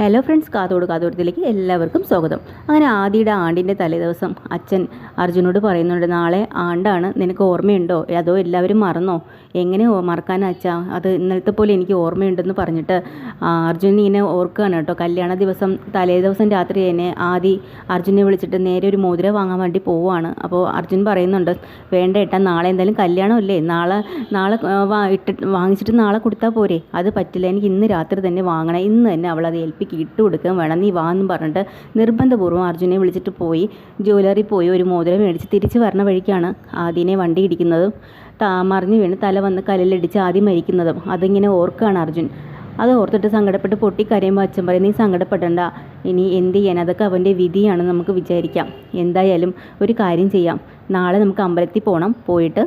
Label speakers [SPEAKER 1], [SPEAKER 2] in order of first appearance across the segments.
[SPEAKER 1] Hello friends കാതോട് കാതോടത്തിലേക്ക് എല്ലാവർക്കും സ്വാഗതം. അങ്ങനെ ആദിയുടെ ആണ്ടിന്റെ തലേദിവസം അച്ഛൻ അർജുനോട് പറയുന്നുണ്ട് നാളെ ആണ്ടാണ്. നിനക്ക് ഓർമ്മയുണ്ടോ? അതോ എല്ലാവരും മറന്നോ? എങ്ങനെ ഓ- മറക്കാനാ അച്ഛാ? അത് ഇന്നലത്തെ പോലെ എനിക്ക് ഓർമ്മയുണ്ടെന്ന് പറഞ്ഞിട്ട് അർജുൻ ഇങ്ങനെ ഓർക്കുകയാണ് കേട്ടോ. കല്യാണ ദിവസം തലേ ദിവസം രാത്രി തന്നെ ആദി അർജുനെ വിളിച്ചിട്ട് നേരെ ഒരു മോതിര വാങ്ങാൻ വേണ്ടി പോവുകയാണ്. അപ്പോൾ അർജുൻ പറയുന്നുണ്ട് വേണ്ട ഏട്ടാ നാളെ എന്തായാലും കല്യാണമല്ലേ? നാളെ നാളെ ഇട്ട് വാങ്ങിച്ചിട്ട് നാളെ കൊടുത്താൽ പോരെ? അത് പറ്റില്ല എനിക്ക് ഇന്ന് രാത്രി തന്നെ വാങ്ങണം. ഇന്ന് തന്നെ അവൾ അത് ഏൽപ്പിക്ക് ഇട്ട് കൊടുക്കാൻ വേണം. നീ വാ എന്ന് പറഞ്ഞിട്ട് നിർബന്ധപൂർവം അർജുനെ വിളിച്ചിട്ട് പോയി ജ്വല്ലറി പോയി ഒരു മോതിരം മേടിച്ച് തിരിച്ച് വരണ വഴിക്കാണ് ആദ്യനെ വണ്ടി ഇടിക്കുന്നത് മറിഞ്ഞ് വീണ് തല വന്ന് കല്ലിലിടിച്ച് ആദ്യം മരിക്കുന്നതും അതിങ്ങനെ ഓർക്കുകയാണ് അർജുൻ. അത് ഓർത്തിട്ട് സങ്കടപ്പെട്ട് പൊട്ടി കരയുമ്പോൾ അച്ഛൻ പറയും നീ സങ്കടപ്പെടണ്ട. ഇനി എന്ത് ചെയ്യാൻ? അതൊക്കെ അവന്റെ വിധിയാണെന്ന് നമുക്ക് വിചാരിക്കാം. എന്തായാലും ഒരു കാര്യം ചെയ്യാം. നാളെ നമുക്ക് അമ്പലത്തിൽ പോകണം പോയിട്ട്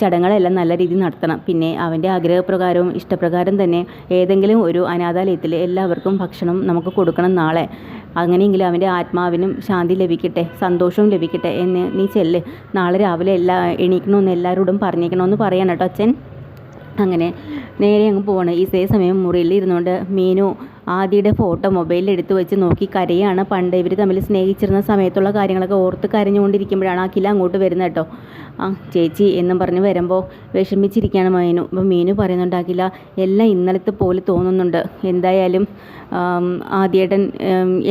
[SPEAKER 1] ചടങ്ങുകളെല്ലാം നല്ല രീതിയിൽ നടത്തണം. പിന്നെ അവന്റെ ആഗ്രഹപ്രകാരവും ഇഷ്ടപ്രകാരം തന്നെ ഏതെങ്കിലും ഒരു അനാഥാലയത്തിൽ എല്ലാവർക്കും ഭക്ഷണം നമുക്ക് കൊടുക്കണം നാളെ. അങ്ങനെയെങ്കിലും അവന്റെ ആത്മാവിനും ശാന്തി ലഭിക്കട്ടെ സന്തോഷവും ലഭിക്കട്ടെ എന്ന് നീ ചെല്ല്. നാളെ രാവിലെ എല്ലാ എണീക്കണമെന്ന് എല്ലാവരോടും പറഞ്ഞേക്കണമെന്ന് പറയണം കേട്ടോ അച്ഛൻ. അങ്ങനെ നേരെ അങ്ങ് പോവാണ്. ഈ സേ സമയം മുറിയിൽ ഇരുന്നുകൊണ്ട് മീനു ആദിയുടെ ഫോട്ടോ മൊബൈലിൽ എടുത്തു വെച്ച് നോക്കി കരയാണ്. പണ്ട് ഇവർ തമ്മിൽ സ്നേഹിച്ചിരുന്ന സമയത്തുള്ള കാര്യങ്ങളൊക്കെ ഓർത്ത് കരഞ്ഞുകൊണ്ടിരിക്കുമ്പോഴാണ് അഖില അങ്ങോട്ട് വരുന്നത് കേട്ടോ. ആ ചേച്ചി എന്നും പറഞ്ഞ് വരുമ്പോൾ വിഷമിച്ചിരിക്കുകയാണ് മീനു. അപ്പോൾ മീനു പറയുന്നുണ്ട് അഖില എല്ലാം ഇന്നലത്തെ പോലെ തോന്നുന്നുണ്ട്. എന്തായാലും ആദ്യേട്ടൻ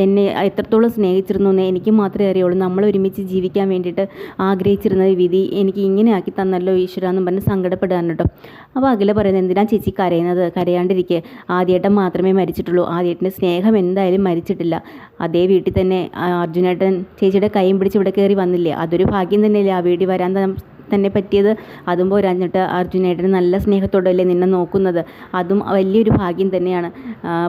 [SPEAKER 1] എന്നെ എത്രത്തോളം സ്നേഹിച്ചിരുന്നു എന്ന് എനിക്ക് മാത്രമേ അറിയുള്ളൂ. നമ്മൾ ഒരുമിച്ച് ജീവിക്കാൻ വേണ്ടിയിട്ട് ആഗ്രഹിച്ചിരുന്ന വിധി എനിക്ക് ഇങ്ങനെ ആക്കി തന്നല്ലോ ഈശ്വര എന്നും പറഞ്ഞ് സങ്കടപ്പെടുകയാണ് കേട്ടോ. അപ്പോൾ അഖില പറയുന്നത് എന്തിനാണ് ചേച്ചി കരയുന്നത്? കരയാണ്ടിരിക്കുക ആദ്യേട്ടൻ മാത്രമേ മരിച്ചിട്ടുള്ളൂ. ആദ്യേട്ടന്റെ സ്നേഹം എന്തായാലും മരിച്ചിട്ടില്ല. അതേ വീട്ടിൽ തന്നെ അർജുനേട്ടൻ ചേച്ചിയുടെ കൈയും പിടിച്ച് ഇവിടെ കയറി വന്നില്ലേ? അതൊരു ഭാഗ്യം തന്നെയല്ലേ ആ വീട്ടിൽ വരാൻ തന്നെ പറ്റിയത്. അതും പോരാഞ്ഞിട്ട് അർജുനേട്ടൻ നല്ല സ്നേഹത്തോടല്ലേ നിന്നെ നോക്കുന്നത്. അതും വലിയൊരു ഭാഗ്യം തന്നെയാണ്.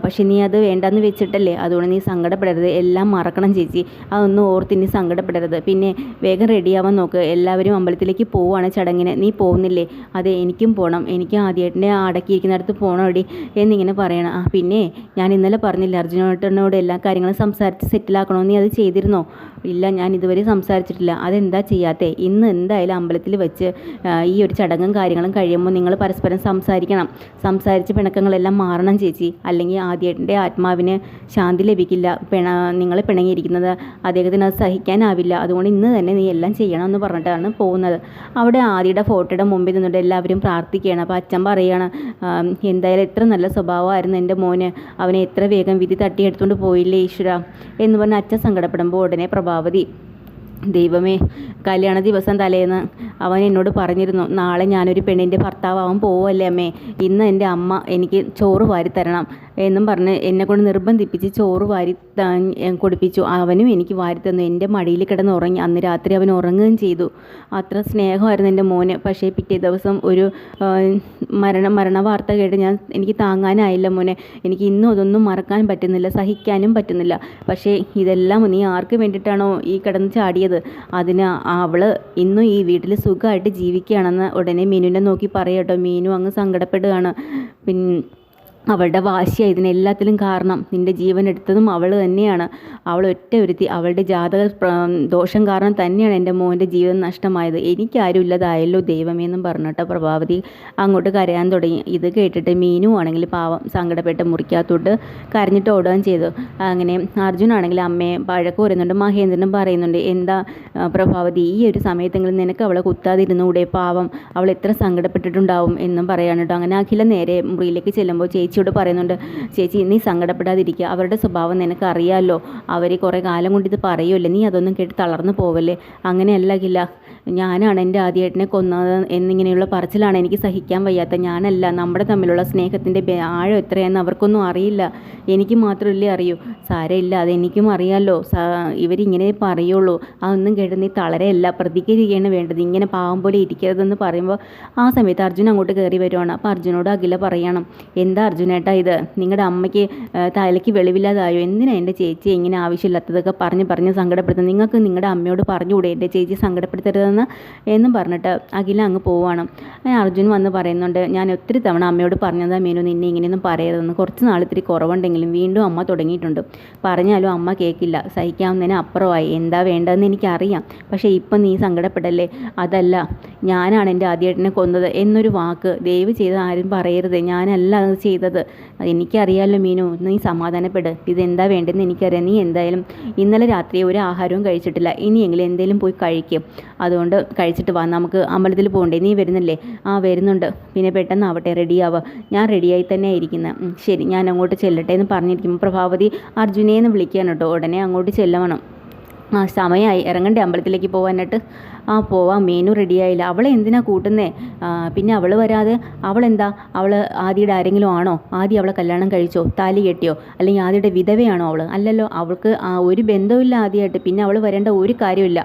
[SPEAKER 1] പക്ഷെ നീ അത് വേണ്ടെന്ന് വെച്ചിട്ടല്ലേ? അതുകൊണ്ട് നീ സങ്കടപ്പെടരുത്. എല്ലാം മറക്കണം ചേച്ചി. അതൊന്നും ഓർത്ത് നീ സങ്കടപ്പെടരുത്. പിന്നെ വേഗം റെഡിയാവാൻ നോക്ക്. എല്ലാവരും അമ്പലത്തിലേക്ക് പോവുകയാണ് ചടങ്ങിന്. നീ പോകുന്നില്ലേ? അതെ എനിക്കും പോകണം എനിക്ക് ആദ്യമായിട്ടിനെ അടക്കിയിരിക്കുന്നിടത്ത് എടി എന്നിങ്ങനെ പറയണം. ആ പിന്നെ ഞാൻ ഇന്നലെ പറഞ്ഞില്ല അർജുനേട്ടനോട് എല്ലാ കാര്യങ്ങളും സംസാരിച്ച് സെറ്റിലാക്കണോ നീ അത് ചെയ്തിരുന്നോ? ഇല്ല ഞാൻ ഇതുവരെ സംസാരിച്ചിട്ടില്ല. അതെന്താ ചെയ്യാത്തേ? ഇന്ന് എന്തായാലും അമ്പലത്തിൽ വെച്ച് ഈ ഒരു ചടങ്ങും കാര്യങ്ങളും കഴിയുമ്പോൾ നിങ്ങൾ പരസ്പരം സംസാരിക്കണം. സംസാരിച്ച് പിണക്കങ്ങളെല്ലാം മാറണം ചേച്ചി. അല്ലെങ്കിൽ ആദ്യത്തിന്റെ ആത്മാവിന് ശാന്തി ലഭിക്കില്ല. പിണ നിങ്ങൾ പിണങ്ങിയിരിക്കുന്നത് അദ്ദേഹത്തിന് അത് സഹിക്കാനാവില്ല. അതുകൊണ്ട് ഇന്ന് തന്നെ നീ എല്ലാം ചെയ്യണം എന്ന് പറഞ്ഞിട്ടാണ് പോകുന്നത്. അവിടെ ആദ്യയുടെ ഫോട്ടോയുടെ മുമ്പിൽ നിന്നിട്ട് എല്ലാവരും പ്രാർത്ഥിക്കുകയാണ്. അപ്പോൾ അച്ഛൻ പറയുകയാണ് എന്തായാലും എത്ര നല്ല സ്വഭാവമായിരുന്നു എന്റെ മോന്. അവനെ എത്ര വേഗം വിധി തട്ടിയെടുത്തുകൊണ്ട് പോയില്ലേ ഈശ്വര എന്ന് പറഞ്ഞ് അച്ഛൻ സങ്കടപ്പെടുമ്പോൾ ഉടനെ പ്രഭാവതി ദൈവമേ കല്യാണ ദിവസം തലേന്ന് അവൻ എന്നോട് പറഞ്ഞിരുന്നു നാളെ ഞാനൊരു പെണ്ണിന്റെ ഭർത്താവാൻ പോവല്ലേ അമ്മേ. ഇന്ന് എന്റെ അമ്മ എനിക്ക് ചോറ് വാരിത്തരണം. തരണം എന്നും പറഞ്ഞ് എന്നെ കൊണ്ട് നിർബന്ധിപ്പിച്ച് ചോറ് വാരി കൊടുപ്പിച്ചു. അവനും എനിക്ക് വാരി തന്നു. എന്റെ മടിയിൽ കിടന്ന് ഉറങ്ങി. അന്ന് രാത്രി അവൻ ഉറങ്ങുകയും ചെയ്തു. അത്ര സ്നേഹമായിരുന്നു എന്റെ മോന്. പക്ഷേ പിറ്റേ ദിവസം ഒരു മരണ മരണ വാർത്ത കേട്ട് ഞാൻ എനിക്ക് താങ്ങാനായില്ല മോനെ. എനിക്ക് ഇന്നും അതൊന്നും മറക്കാൻ പറ്റുന്നില്ല. സഹിക്കാനും പറ്റുന്നില്ല. പക്ഷേ ഇതെല്ലാം നീ ആർക്ക് വേണ്ടിയിട്ടാണോ ഈ കിടന്ന് ചാടിയത്? അതിന് അവൾ ഇന്നും ഈ വീട്ടിൽ സുഖമായിട്ട് ജീവിക്കുകയാണെന്ന് ഉടനെ മീനുവിനെ നോക്കി പറയട്ടോ മീനു അങ്ങ് സങ്കടപ്പെടുകയാണ്. പിന്നെ അവളുടെ വാശിയാണ് ഇതിനെല്ലാത്തിലും കാരണം. നിന്റെ ജീവൻ എടുത്തതും അവൾ തന്നെയാണ്. അവൾ ഒറ്റ ഒരുത്തി. അവളുടെ ജാതക ദോഷം കാരണം തന്നെയാണ് എന്റെ മോന്റെ ജീവൻ നഷ്ടമായത്. എനിക്കാരും ഇല്ലതായല്ലോ ദൈവമേ എന്നും പറഞ്ഞിട്ട് പ്രഭാവതി. അങ്ങോട്ട് കരയാൻ തുടങ്ങി. ഇത് കേട്ടിട്ട് മീനു ആണെങ്കിൽ പാവം സങ്കടപ്പെട്ട് മുറിക്കകത്തോട്ട് കരഞ്ഞിട്ട് ഓടുകയും ചെയ്തു. അങ്ങനെ അർജുനാണെങ്കിൽ അമ്മയെ പഴക്കം പറയുന്നുണ്ട്. മഹേന്ദ്രനും പറയുന്നുണ്ട് എന്താ പ്രഭാവതി ഈ ഒരു സമയത്തെങ്കിലും നിനക്ക് അവളെ കുത്താതിരുന്നൂടെ പാവം. അവൾ എത്ര സങ്കടപ്പെട്ടിട്ടുണ്ടാവും എന്നും പറയാനുണ്ടോ അങ്ങനെ അഖില നേരെ മുറിയിലേക്ക് ചെല്ലുമ്പോൾ ചേച്ചിയോട് പറയുന്നുണ്ട് ചേച്ചി നീ സങ്കടപ്പെടാതിരിക്കുക. അവരുടെ സ്വഭാവം നിനക്ക് അറിയാമല്ലോ അവർ കുറേ കാലം കൊണ്ട് ഇത് പറയുമല്ലേ നീ അതൊന്നും കേട്ട് തളർന്നു പോവല്ലേ? അങ്ങനെയല്ല അഖില ഞാനാണ് എന്റെ ആദ്യേട്ടനെ കൊന്നത് എന്നിങ്ങനെയുള്ള പറച്ചിലാണ് എനിക്ക് സഹിക്കാൻ വയ്യാത്ത ഞാനല്ല നമ്മുടെ തമ്മിലുള്ള സ്നേഹത്തിന്റെ ആഴം എത്രയാണെന്ന് അവർക്കൊന്നും അറിയില്ല. എനിക്ക് മാത്രമല്ലേ അറിയൂ. സാരമില്ല അതെനിക്കും അറിയാമല്ലോ ഇവരിങ്ങനെ പറയുള്ളൂ. അതൊന്നും കേട്ട് നീ തളരെയല്ല പ്രതികരിക്കുകയാണ് വേണ്ടത്. ഇങ്ങനെ പാവം പോലെ ഇരിക്കരുതെന്ന് പറയുമ്പോൾ ആ സമയത്ത് അർജുൻ അങ്ങോട്ട് കയറി വരുവാണ്. അപ്പോൾ അർജുനോട് അഖില പറയണം എന്താ അർജുനേട്ടാ ഇത്? നിങ്ങളുടെ അമ്മയ്ക്ക് തലയ്ക്ക് വെളിവില്ലാതായോ? എന്തിനാ എന്റെ ചേച്ചി ഇങ്ങനെ ആവശ്യമില്ലാത്തതൊക്കെ പറഞ്ഞ് പറഞ്ഞ് സങ്കടപ്പെടുത്തുന്നത് നിങ്ങൾക്ക് നിങ്ങളുടെ അമ്മയോട് പറഞ്ഞുകൂടെ? എന്റെ ചേച്ചി സങ്കടപ്പെടുത്തരുതെന്ന്? എന്നും പറഞ്ഞിട്ട് അഖില അങ്ങ് പോവാണ്. അർജുൻ വന്ന് പറയുന്നുണ്ട് ഞാൻ ഒത്തിരി തവണ അമ്മയോട് പറഞ്ഞതാ മീനു നിന്നെ ഇങ്ങനെയൊന്നും പറയരുതെന്ന്. കുറച്ച് നാൾ ഇത്തിരി കുറവുണ്ടെങ്കിലും വീണ്ടും അമ്മ തുടങ്ങിയിട്ടുണ്ട്. പറഞ്ഞാലും അമ്മ കേൾക്കില്ല. സഹിക്കാവുന്നതിന് അപ്പുറമായി. എന്താ വേണ്ടതെന്ന് എനിക്കറിയാം. പക്ഷേ ഇപ്പം നീ സങ്കടപ്പെടല്ലേ? അതല്ല. ഞാനാണ് എന്റെ ആദ്യേട്ടനെ കൊന്നത് എന്നൊരു വാക്ക് ദയവ് ചെയ്ത് ആരും പറയരുത്. ഞാനല്ല അത് ചെയ്തത്. എനിക്കറിയാമല്ലോ മീനു. നീ സമാധാനപ്പെട്. ഇതെന്താ വേണ്ടതെന്ന് എനിക്കറിയാം. നീ എന്തായാലും ഇന്നലെ രാത്രി ഒരു ആഹാരവും കഴിച്ചിട്ടില്ല. ഇനിയെങ്കിലും എന്തെങ്കിലും പോയി കഴിക്കും. അതുകൊണ്ട് കഴിച്ചിട്ട് വാ നമുക്ക് അമ്പലത്തിൽ പോകണ്ടേ നീ വരുന്നില്ലേ? ആ വരുന്നുണ്ട്. പിന്നെ പെട്ടെന്ന് പെട്ടെന്നാവട്ടെ റെഡിയാവുക ഞാൻ റെഡിയായി തന്നെ ഇരിക്കുന്നത് ശരി ഞാൻ അങ്ങോട്ട് ചെല്ലട്ടെ എന്ന് പറഞ്ഞിരിക്കുമ്പോൾ പ്രഭാവതി അർജുനെ എന്ന് വിളിക്കുകയാണ് കേട്ടോ. ഉടനെ അങ്ങോട്ട് ചെല്ലണം ആ സമയമായി ഇറങ്ങണ്ടേ അമ്പലത്തിലേക്ക് പോകാനായിട്ട് ആ പോവാം. മീനു റെഡിയായില്ല അവളെ എന്തിനാ കൂട്ടുന്നേ? പിന്നെ അവൾ വരാതെ അവളെന്താ? അവൾ ആദിയുടെ ആരെങ്കിലും ആണോ? ആദ്യം അവളെ കല്യാണം കഴിച്ചോ? താലി കെട്ടിയോ? അല്ലെങ്കിൽ ആദിയുടെ വിധവയാണോ അവൾ അല്ലല്ലോ അവൾക്ക് ഒരു ബന്ധമില്ല ആദ്യമായിട്ട് പിന്നെ അവൾ വരേണ്ട ഒരു കാര്യമില്ല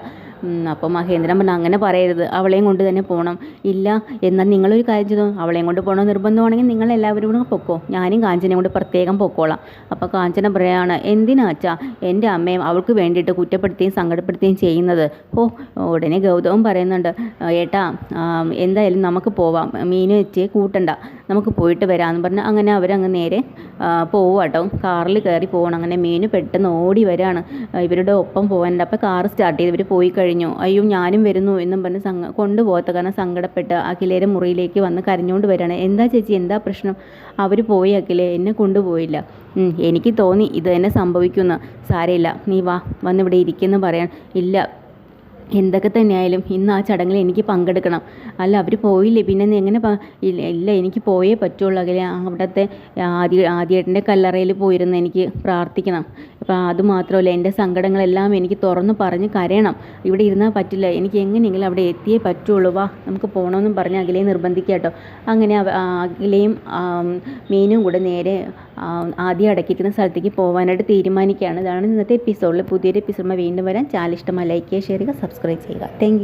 [SPEAKER 1] അപ്പോൾ മഹേന്ദ്രൻ പറഞ്ഞു അങ്ങനെ പറയരുത്. അവളെയും കൊണ്ട് തന്നെ പോകണം ഇല്ല എന്നാൽ നിങ്ങളൊരു കാര്യം ചെയ്തോ? അവളെയും കൊണ്ട് പോകണം നിർബന്ധമാണെങ്കിൽ നിങ്ങൾ എല്ലാവരും കൂടെ പൊക്കോ. ഞാനും കാഞ്ചനയും കൊണ്ട് പ്രത്യേകം പൊക്കോളാം. അപ്പോൾ കാഞ്ചന പറയാണ് എന്തിനാ അച്ഛാ എന്റെ അമ്മയും അവൾക്ക് വേണ്ടിയിട്ട് കുറ്റപ്പെടുത്തുകയും സങ്കടപ്പെടുത്തുകയും ചെയ്യുന്നത്. ഓ ഉടനെ ഗൗതവും പറയുന്നുണ്ട് ഏട്ടാ എന്തായാലും നമുക്ക് പോവാം. മീൻ വെച്ച് കൂട്ടണ്ട. നമുക്ക് പോയിട്ട് വരാമെന്ന് പറഞ്ഞ് അങ്ങനെ അവരങ്ങ് നേരെ പോവുക കേട്ടോ കാറിൽ കയറി പോകണം അങ്ങനെ മീനു പെട്ടെന്ന് ഓടി വരാണ്. ഇവരുടെ ഒപ്പം പോകാനുണ്ട് അപ്പോൾ കാർ സ്റ്റാർട്ട് ചെയ്ത്. ഇവർ പോയി കഴിഞ്ഞു. അയ്യോ ഞാനും വരുന്നു എന്നും പറഞ്ഞ് സങ്ക കൊണ്ടുപോകാത്ത കാരണം സങ്കടപ്പെട്ട് അഖിലേരെ മുറിയിലേക്ക് വന്ന് കരഞ്ഞുകൊണ്ട് വരികയാണ് എന്താ ചേച്ചി? എന്താ പ്രശ്നം? അവർ പോയി അഖിലേ എന്നെ കൊണ്ടുപോയില്ല. എനിക്ക് തോന്നി ഇത് തന്നെ സംഭവിക്കുന്നു സാരമില്ല. നീ വാ. വന്നിവിടെ ഇരിക്കുന്നു പറയാൻ. ഇല്ല. എന്തൊക്കെ തന്നെയായാലും ഇന്ന് ആ ചടങ്ങിൽ എനിക്ക് പങ്കെടുക്കണം. അല്ല അവർ പോയില്ലേ? പിന്നെ നീ എങ്ങനെ ഇല്ല എനിക്ക് പോയേ പറ്റുള്ളൂ. അകലെ അവിടുത്തെ ആദ്യ ആദ്യേട്ടന്റെ കല്ലറയിൽ പോയിരുന്ന് എനിക്ക് പ്രാർത്ഥിക്കണം. അപ്പോൾ അത് മാത്രമല്ല എന്റെ സങ്കടങ്ങളെല്ലാം എനിക്ക് തുറന്ന് പറഞ്ഞ് കരയണം. ഇവിടെ ഇരുന്നാൽ പറ്റില്ല. എനിക്ക് എങ്ങനെയെങ്കിലും അവിടെ എത്തിയേ പറ്റുള്ളൂ. വാ നമുക്ക് പോകണമെന്നും പറഞ്ഞ് അഖിലയെ നിർബന്ധിക്കുക കേട്ടോ. അങ്ങനെ അഖിലയും മീനും കൂടെ നേരെ ആദ്യം അടക്കിയിരിക്കുന്ന സ്ഥലത്തേക്ക് പോകാനായിട്ട് തീരുമാനിക്കുകയാണ്. ഇതാണ് ഇന്നത്തെ എപ്പിസോഡിൽ പുതിയൊരു എപ്പിസോഡ് വീണ്ടും വരാൻ ചാനൽ ഇഷ്ടമായി ലൈക്ക് ചെയ്യുക ഷെയർ ചെയ്യുക സബ്സ്ക്രൈബ് ചെയ്യുക. താങ്ക്